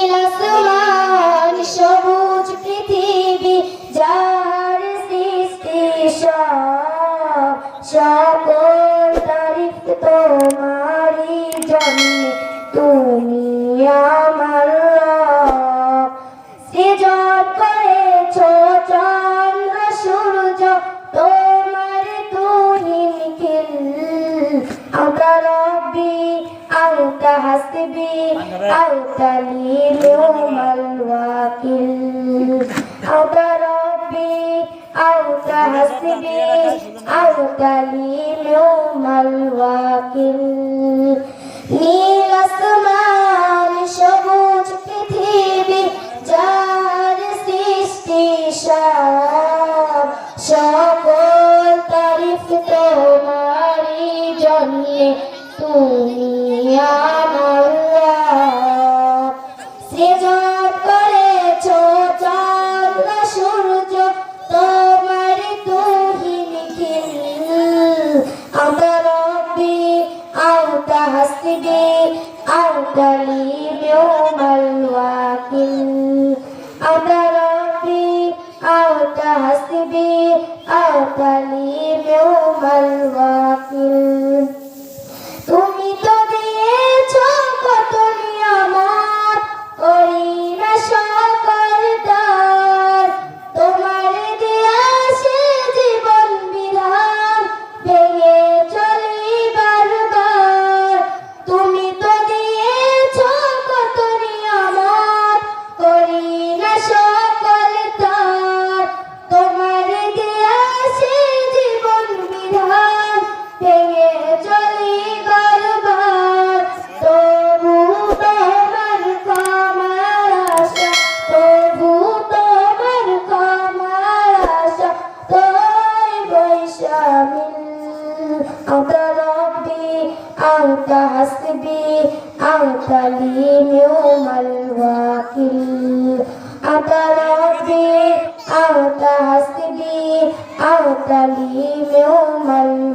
আসমান সবুজ পৃথিবী যার সৃষ্টি সব সকল তারিফ তোমারই জন্যে। তুমি আমার أنت حسبي أنت لي اليوم الوكيل أنت ربي أنت حسبي أنت لي اليوم الوكيل নীল আসমান সবুজ পৃথিবী যার সৃষ্টি সব সকল তারিফ তোমারই জন্যে তুমি আউতা লিমিউমাল ওয়াকিল আমরা রব্বি আউতা হাসিবি আউতা লিমিউমাল ওয়াকিল তুমি أنت ربي أنت حسبي أنت لي يوم الواكل أنت ربي أنت حسبي أنت لي يوم الواكل